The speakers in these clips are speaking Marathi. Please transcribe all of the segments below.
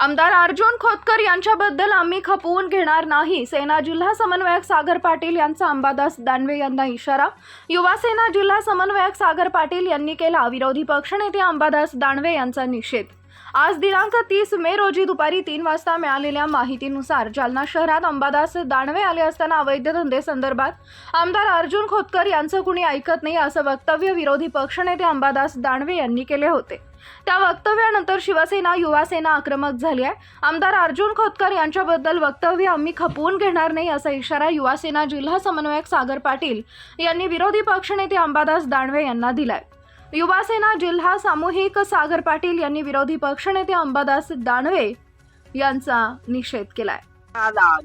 आमदार अर्जुन खोतकर यांच्याबद्दल आम्ही खपवून घेणार नाही. सेना जिल्हा समन्वयक सागर पाटील यांचा अंबादास दानवे यांना इशारा. युवा सेना जिल्हा समन्वयक सागर पाटील यांनी केला. विरोधी पक्षनेते अंबादास दानवे यांचा निषेध. आज दिनांक तीस मे रोजी दुपारी तीन वाजता मिळालेल्या माहितीनुसार जालना शहरात अंबादास दानवे आले असताना अवैध धंदे संदर्भात आमदार अर्जुन खोतकर यांचं कुणी ऐकत नाही असं वक्तव्य विरोधी पक्षनेते अंबादास दानवे यांनी केले होते. त्या वक्तव्यानंतर शिवसेना युवासेना आक्रमक झाली आहे. आमदार अर्जुन खोतकर यांच्याबद्दल वक्तव्य आम्ही खपवून घेणार नाही असा इशारा युवासेना जिल्हा समन्वयक सागर पाटील यांनी विरोधी पक्षनेते अंबादास दानवे यांना दिलाय. युवा सेना जिल्हा सामूहिक सागर पाटील यांनी विरोधी पक्षनेते अंबादास दानवे यांचा निषेध केलाय.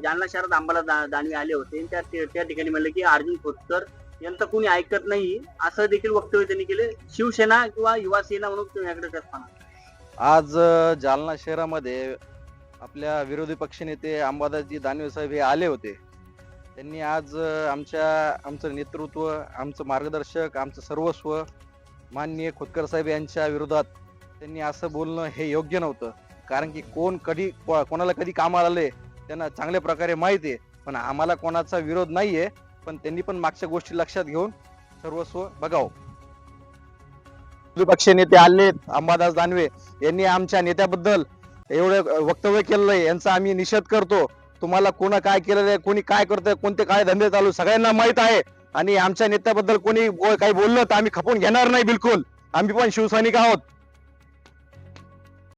जालना शहरात आंबाला दा- दानवे आले होते. आणि त्या त्या- ठिकाणी म्हणलं की अर्जुन खोतकर यांचं कोणी ऐकत नाही असं देखील वक्तव्य त्यांनी केले. शिवसेना किंवा युवा सेना म्हणून तुम्ही याकडे कसं पाहता? आज जालना शहरामध्ये आपल्या विरोधी पक्षनेते अंबादासजी दानवे साहेब हे आले होते. त्यांनी आज आमच्या आमचं नेतृत्व आमचं मार्गदर्शक आमचं सर्वस्व माननीय खोतकर साहेब यांच्या विरोधात त्यांनी असं बोलणं हे योग्य नव्हतं. कारण की कोण कधी कोणाला कधी कामाला आले त्यांना चांगल्या प्रकारे माहिती आहे. पण आम्हाला कोणाचा विरोध नाहीये पण त्यांनी पण मागच्या गोष्टी लक्षात घेऊन सर्वस्व बघावं. विपक्षी नेते आले अंबादास दानवे यांनी आमच्या नेत्याबद्दल एवढं वक्तव्य केलेलं आहे यांचा आम्ही निषेध करतो. तुम्हाला कोणा काय केलेलं आहे कोणी काय करतंय कोणते काय धंदे चालू सगळ्यांना माहीत आहे. आणि आमच्या नेत्याबद्दल कोणी काही बोललं तर आम्ही खपून घेणार नाही बिलकुल. आम्ही पण शिवसैनिक आहोत.